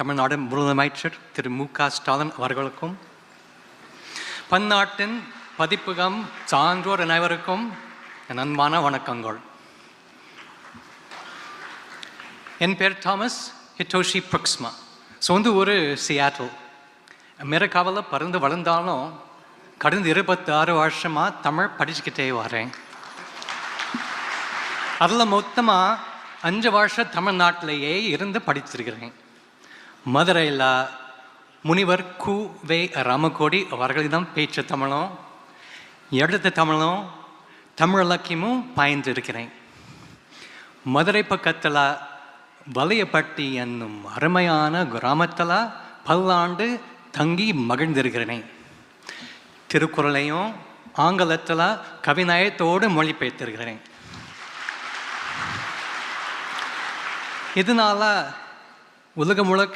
தமிழ்நாடு முதலமைச்சர் திரு மு க ஸ்டாலின் அவர்களுக்கும் பன்னாட்டின் பதிப்பகம் சான்றோர் அனைவருக்கும் என் அன்பான வணக்கங்கள். என் பேர் தாமஸ் ஹிட்டோஷி பிரக்ஸ்மா. சொந்த ஊர் சியாட்டோ அமெரிக்காவில் பிறந்து வளர்ந்தாலும் கடந்த இருபத்தாறு வருஷமாக தமிழ் படிச்சுக்கிட்டே வரேன். அதில் மொத்தமாக அஞ்சு வருஷம் தமிழ்நாட்டிலேயே இருந்து படிச்சிருக்கிறேன். மதுரையில் முனிவர் கு. வே. ராமகோடி அவர்களிடம் பேச்சு தமிழும் எழுத்து தமிழும் தமிழ் இலக்கியமும் பாய்ந்திருக்கிறேன். மதுரை பக்கத்தில் வலையப்பட்டி என்னும் அருமையான கிராமத்தில் பல்லாண்டு தங்கி மகிழ்ந்திருக்கிறேன். திருக்குறளையும் ஆங்கிலத்தில் கவிநயத்தோடு மொழிபெயர்த்திருக்கிறேன். இதனால் உலகம் முழுக்க